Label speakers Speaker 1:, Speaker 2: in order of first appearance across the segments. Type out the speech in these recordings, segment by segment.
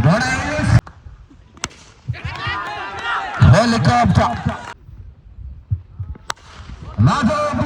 Speaker 1: Helicopter. Helicopter.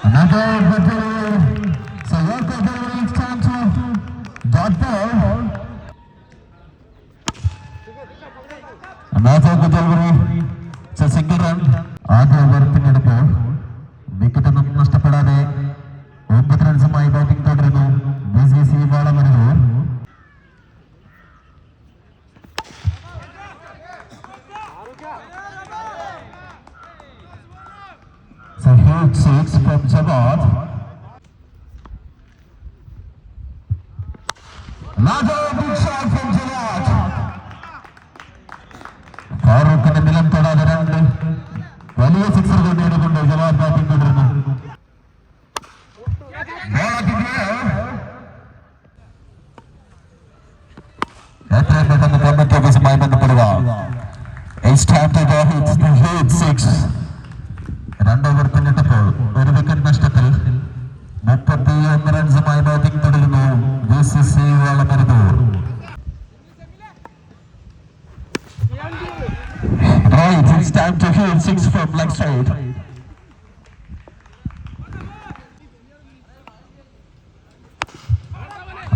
Speaker 1: Another battle. So, welcome to the time to Dodgeball.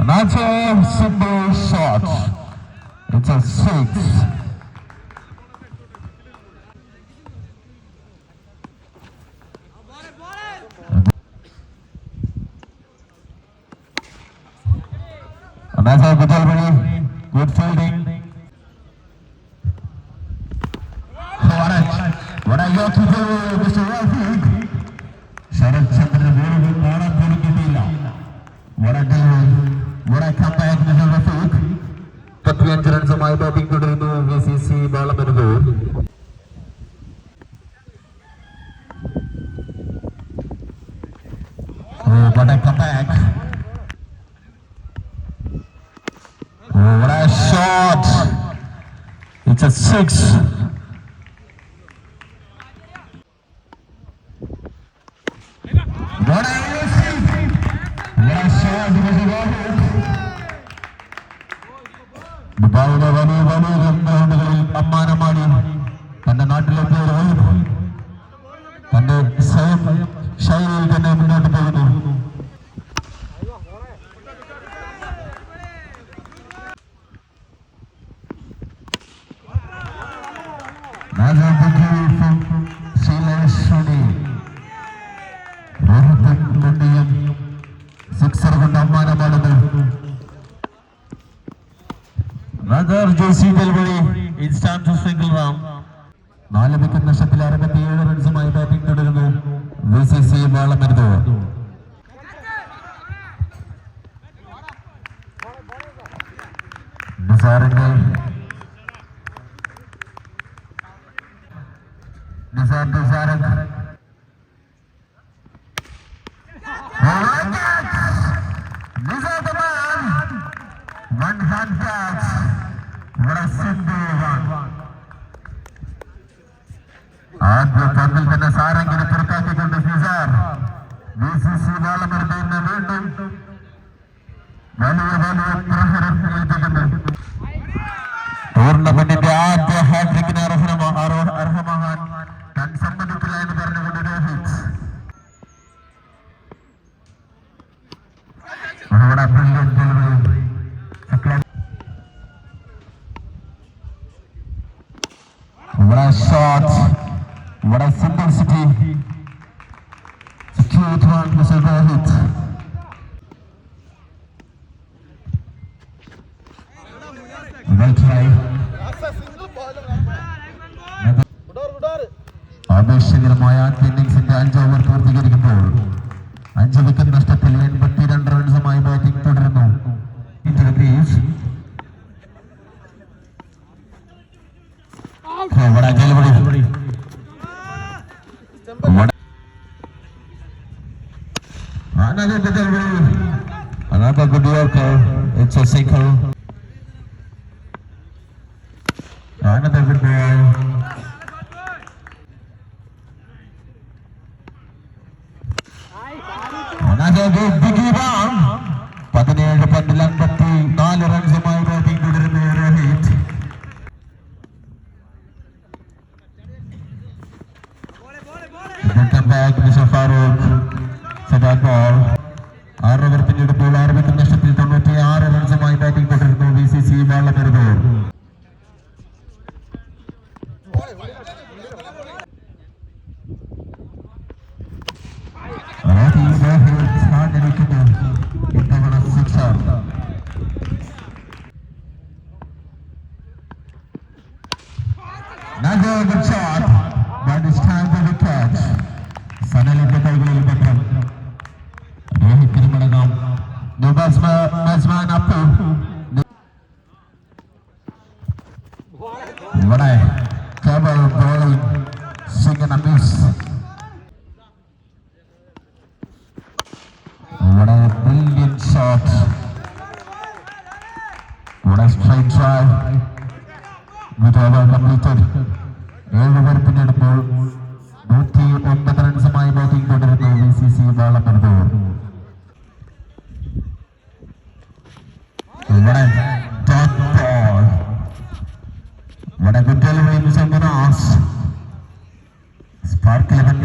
Speaker 1: Not a simple shot. It's a six. പത്തിയഞ്ച് റൺസുമായി batting തുടരുന്നു V C C ബാളമനുഭവം What a shot! It's a six. number 7 Is that a name? Wicket നഷ്ടത്തിൽ എൺപത്തിരണ്ട് റൺസുമായി batting തുടരുന്നു. India ഗ്രീസ് വടക്കുറ്റൽ rails on the Spark Eleven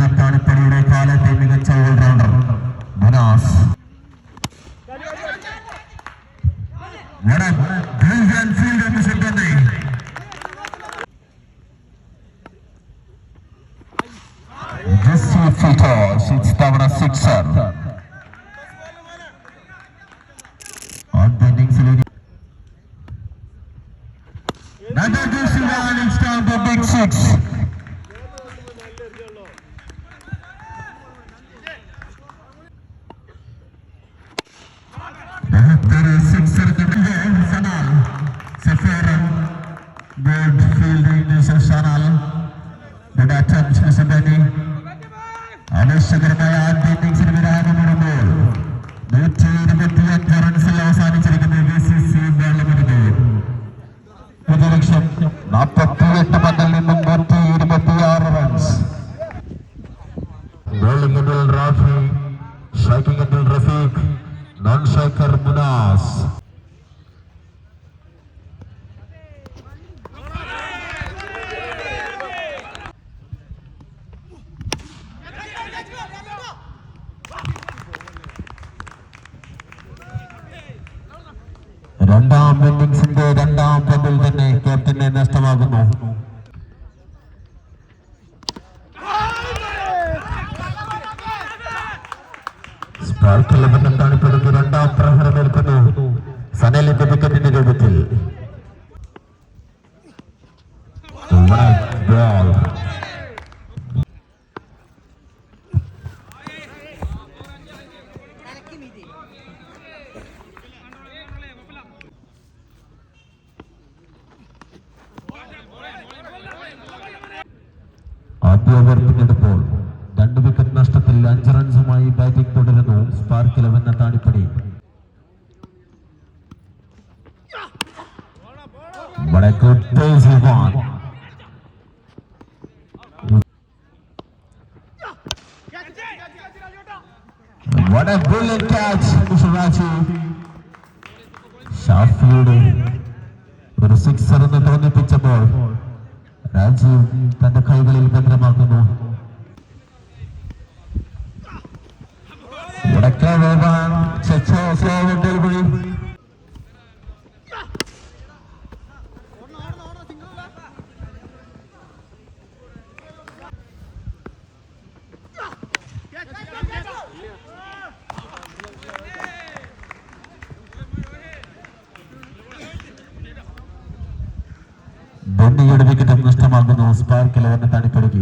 Speaker 1: us. Wow. What a brilliant catch, Musharachi. ഷാഫിയുടെ ഒരു സിക്സർ എന്ന് തോന്നിപ്പിച്ചപ്പോൾ രാജീവ് തന്റെ കൈകളിൽ ഭദ്രമാക്കുന്നു വടക്കേ വേഗം ബെന്നിയുടെ വിക്കറ്റും നഷ്ടമാകുന്നു സ്പാർക്ക് ഇലവനെ തണിപ്പെടുകി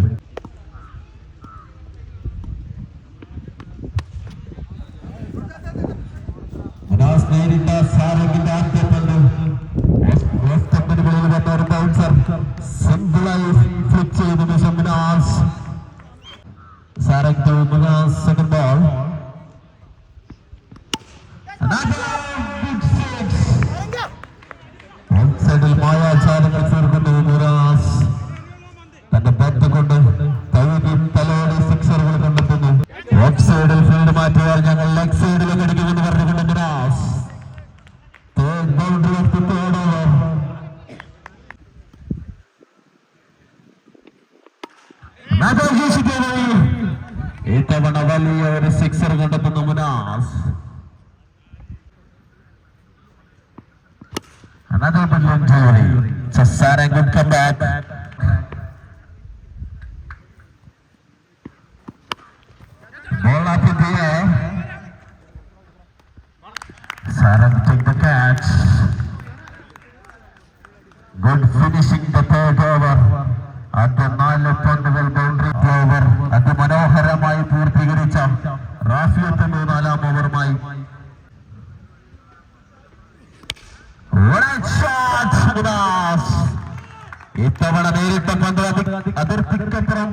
Speaker 1: Sarang take the catch. Good finishing the third over. ആദ്യ നാല് പന്തുകൾ ബൗണ്ടറി ഓവർ അതിമനോഹരമായി പൂർത്തീകരിച്ച റാഫി എത്തുന്നു നാലാം ഓവറുമായി. ഇത്തവണ നേരിട്ട പന്ത് അതി- അതിർത്തിക്കപ്പുറം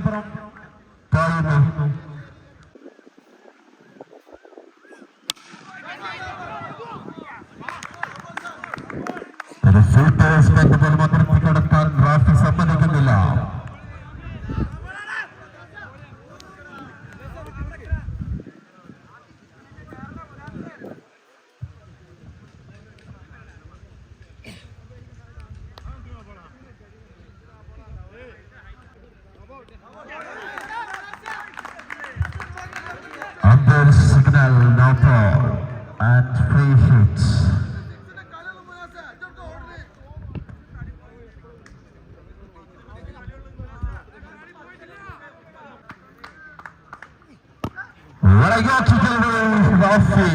Speaker 1: Rafi.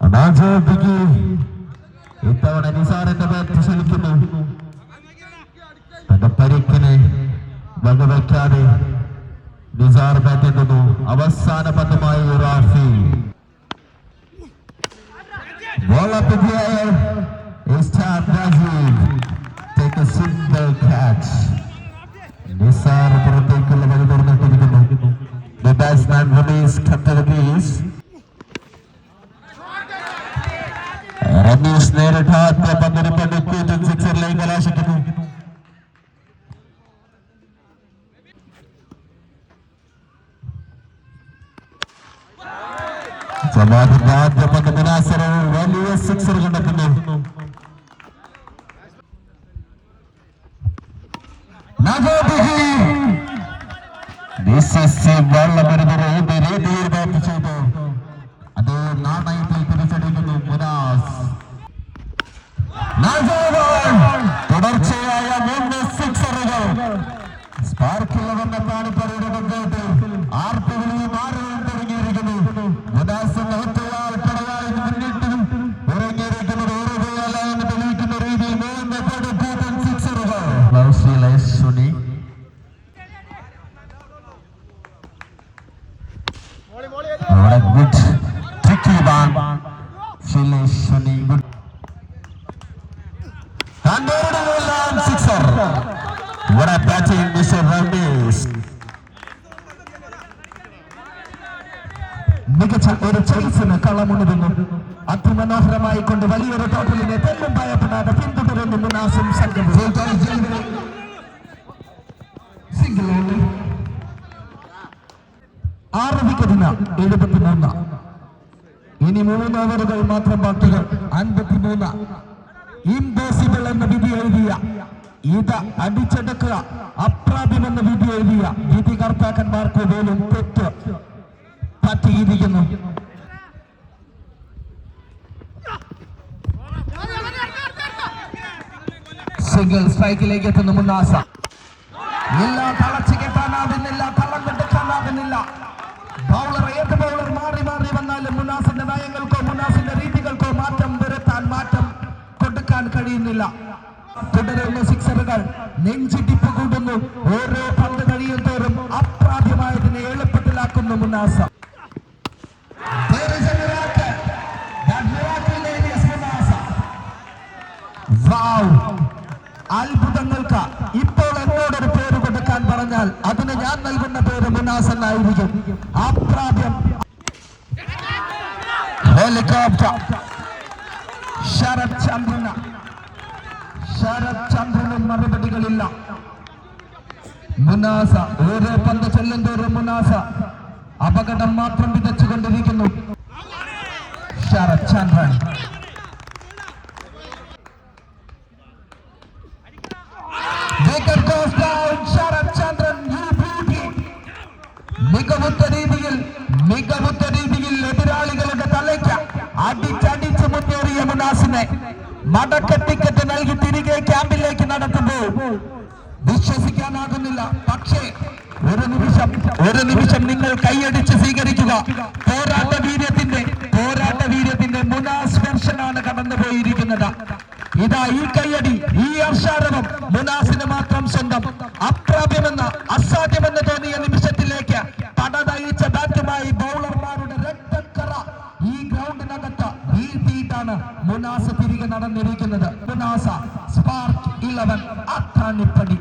Speaker 1: അനാജോബിക്ക് ഇത്തവണ നിസാറിന്റെ ബാറ്റ് ശ്രമിക്കുന്നു തന്റെ പരിക്കിനെ വകവയ്ക്കാതെ നിസാർ ബാറ്റ് എത്തുന്നു അവസാന പന്തുമായി റാഫി റമീസ് നേരിട്ട ആദ്യ പന്തിന് പടുക്കൂറ്റൻ സിക്സറിലേക്ക് കലാശിക്കുന്നു സമാധിന്റെ ആദ്യ പന്ത് മിനാസർ വലിയ സിക്സർ കണ്ടെത്തുന്നു നഗോബിഹി ഡിസിസി വെള്ളമരുന്നൊരു ഏത് രീതിയിൽ ബാറ്റ് ചെയ്തു മികച്ച ഒരു ചേസിന് കളമുണിരുന്നു. അതിമനോഹരമായി കൊണ്ട് വലിയൊരു ടോട്ടലിനെ തെല്ലും ഭയപ്പെടാതെ പിന്തുടരുന്നു മുനാസും സംഘവും ആറ് വിക്കറ്റിന് എഴുപത്തിമൂന്ന്. ഇനി മൂന്ന് ഓവറുകൾ മാത്രം ബാക്കികൾ അൻപത്തിമൂന്ന്. ഇംപോസിബിൾ എന്ന വിധി എഴുതിയ ഇത് അടിച്ചെടുക്കുക അപ്രാപ്യമെന്ന വിധി എഴുതിയ വിധി കർത്താക്കന്മാർക്ക് പോലും തെറ്റ്. പറ്റിയിരിക്കുന്നു സിംഗിൾ സ്ട്രൈക്കിലേക്ക് എത്തുന്നു മുന്നാസ. എല്ലാ തളച്ചു കെട്ടാനാകുന്നില്ല തളം കെടുക്കാനാകുന്നില്ല ബൗളർ ഏത് ബൗളർ മാറി മാറി
Speaker 2: വന്നാലും മുന്നാസിന്റെ നയങ്ങൾക്കോ മുനാസിന്റെ രീതികൾക്കോ മാറ്റം വരുത്താൻ മാറ്റം കൊടുക്കാൻ കഴിയുന്നില്ല. തുടരുന്ന സിക്സറുകൾ നെഞ്ചിടിപ്പ് കൂടുന്നു. ഓരോ പന്ത് കഴിയും തോറും അപ്രാപ്യമായതിനെ എളുപ്പത്തിലാക്കുന്നു മുനാസ അത്ഭുതങ്ങൾക്ക് ഇപ്പോൾ എന്നോടൊരു പേര് കൊടുക്കാൻ പറഞ്ഞാൽ അതിന് ഞാൻ നൽകുന്ന പേര് മുനാസൻ ആയിരിക്കും അപ്രാപ്യം ഹെലികോപ്റ്റർ. ശരത് ചന്ദ്രന. ശരത് ചന്ദ്രനും മറുപടികളില്ല. മുനാസ. ഓരോ പന്ത് ചെല്ലുന്തോറും മുനാസ. അപകടം മാത്രം വിതച്ചുകൊണ്ടിരിക്കുന്നു. ശരത് ചന്ദ്രൻ. മികവുറ്റ രീതിയിൽ മികവുറ്റ രീതിയിൽ എതിരാളികളുടെ തലയ്ക്ക് അടിച്ചടിച്ച് മുന്നേറിയ മുനാസിനെ മടക്ക ടിക്കറ്റ് നൽകി തിരികെ ക്യാമ്പിലേക്ക് നടത്തുമ്പോൾ വിശ്വസിക്കാനാകുന്നില്ല. പക്ഷേ ഒരു നിമിഷം ഒരു നിമിഷം നിങ്ങൾ കൈയടിച്ച് സ്വീകരിക്കുക. പോരാട്ട വീര്യത്തിന്റെ പോരാട്ട വീര്യത്തിന്റെ മുനാസ് കടന്നുപോയിരിക്കുന്നത്. കടന്നു പോയിരിക്കുന്നത് ഇതാ ഈ കയ്യടി ഈ ഹർഷാരവം മുനാസിന് മാത്രം സ്വന്തം. അപ്രാപ്യമെന്ന് അസാധ്യമെന്ന് തോന്നിയ നിമിഷത്തിലേക്ക് തടതയിച്ച ബാറ്റുമായി ബൗളർമാരുടെ രക്തക്കറ ഈ ഗ്രൗണ്ടിനകത്ത് വീഴ്ത്തിയിട്ടാണ് മുനാസ് തിരികെ നടന്നിരിക്കുന്നത്. Munas Spark Eleven Athanippadi.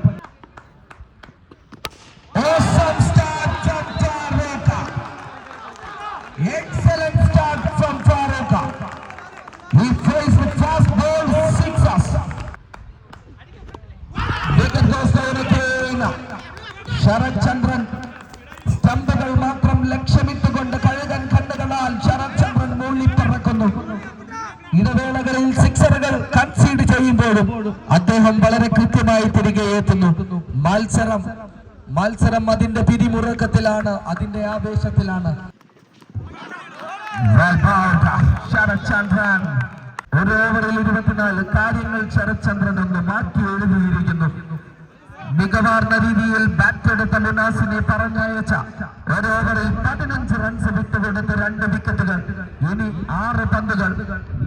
Speaker 2: Awesome Sarath Chandran സ്റ്റമ്പുകൾ മാത്രം ലക്ഷ്യമിട്ടുകൊണ്ട് കഴുകൻ കണ്ണുകളാൽ ശരത്ചന്ദ്രൻ മൂളിപ്പറക്കുന്നു. ഇടവേളകളിൽ സിക്സറുകൾ കൺസീഡ് ചെയ്യുമ്പോഴും അദ്ദേഹം വളരെ കൃത്യമായി തിരികെ എത്തുന്നു. മത്സരം മത്സരം അതിന്റെ പിരിമുറുക്കത്തിലാണ് അതിന്റെ ആവേശത്തിലാണ്. ശരത് ചന്ദ്രൻ ഒരു ഓവറിൽ ഇരുപത്തിനാല് കാര്യങ്ങൾ ശരത്ചന്ദ്രൻ ഒന്ന് മാറ്റി എഴുതിയിരിക്കുന്നു. മികവാർന്ന രീതിയിൽ ബാറ്റ് എടുത്ത മുനാസിനെ പറഞ്ഞയച്ച ഒരു ഓവറിൽ പതിനഞ്ച് റൺസ് വിട്ടുകൊടുത്ത് രണ്ട് വിക്കറ്റുകൾ ഇനി ആറ് പന്തുകൾ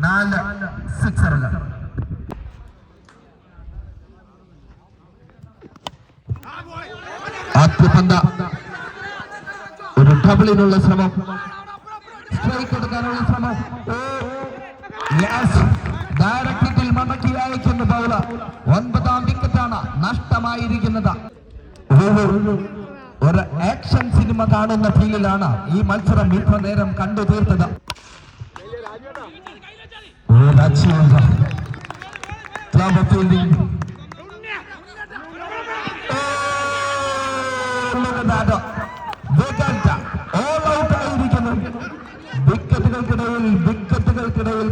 Speaker 2: നാല് സിക്സറുകൾ ആദ്യ പന്ത്. ഒരു ഡബിളിനുള്ള ശ്രമം. സ്ട്രൈക്ക് എടുക്കാനുള്ള ശ്രമം. ഡയറക്റ്റിൽ മടക്കി അയക്കുന്ന ബൗളർ. ഒൻപതാം നഷ്ടമായിരിക്കുന്നത് ഒരു- ആക്ഷൻ സിനിമ കാണുന്ന ഫീലിലാണ് ഈ മത്സരം ഇത്ര നേരം കണ്ടു തീർത്തത്. വിക്കറ്റുകൾക്കിടയിൽ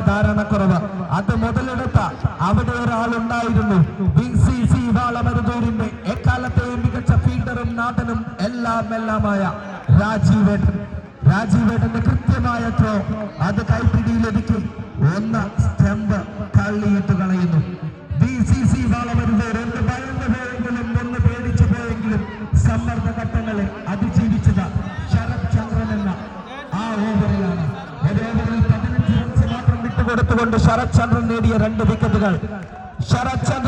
Speaker 2: ധാരണക്കുറവ്. അത് മുതലെടുത്ത അവിടെ ഒരാളുണ്ടായിരുന്നു. നാഥനും എല്ലാം എല്ലാമായ രാജീവേട്ടൻ. രാജീവേട്ടന്റെ കൃത്യമായ ത്രോ അത് കൈപ്പിടിയിലൊതുക്കി ഒന്ന് സ്റ്റെമ്പ് തള്ളിയിട്ട് കളയുന്നു. പോയെങ്കിലും ഒന്ന് പോയെങ്കിലും ഘട്ടങ്ങളെ അതിജീവിച്ചത് ശരത് ചന്ദ്രൻ എന്ന ആ ഓവറിൽ ശരത് ചന്ദ്രൻ നേടിയ രണ്ട് വിക്കറ്റുകൾ ശരത് ചന്ദ്രൻ